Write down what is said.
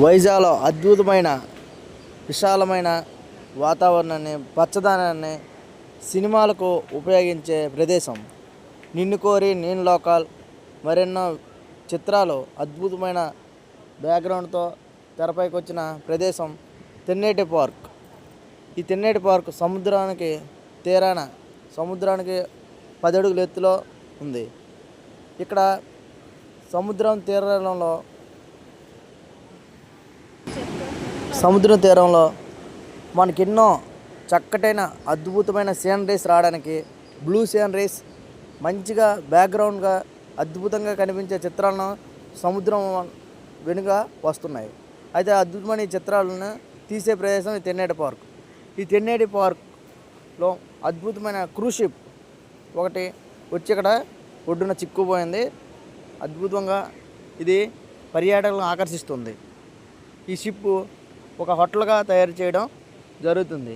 వైజాగ్లో అద్భుతమైన విశాలమైన వాతావరణాన్ని పచ్చదనాన్ని సినిమాలకు ఉపయోగించే ప్రదేశం. నిన్ను కోరి నేను లోకల్. మరెన్నో చిత్రాలు అద్భుతమైన బ్యాక్గ్రౌండ్తో తెరపైకి వచ్చిన ప్రదేశం తెన్నేటి పార్క్. ఈ తెన్నేటి పార్క్ సముద్రానికి తీరాన సముద్రానికి పది అడుగుల ఎత్తులో ఉంది. ఇక్కడ సముద్రం తీరంలో సముద్రం తీరంలో మనకెన్నో చక్కటైన అద్భుతమైన సీనరీస్ రావడానికి బ్లూ సీనరీస్ మంచిగా బ్యాక్గ్రౌండ్గా అద్భుతంగా కనిపించే చిత్రాలను సముద్రం వెనుక వస్తున్నాయి. అయితే అద్భుతమైన చిత్రాలను తీసే ప్రదేశం ఈ తెన్నేటి పార్క్. ఈ తెన్నేటి పార్క్లో అద్భుతమైన క్రూజ్ షిప్ ఒకటి వచ్చి ఇక్కడ ఒడ్డున చిక్కుపోయింది. అద్భుతంగా ఇది పర్యాటకులను ఆకర్షిస్తుంది. ఈ షిప్ ఒక హోటల్గా తయారు చేయడం జరుగుతుంది.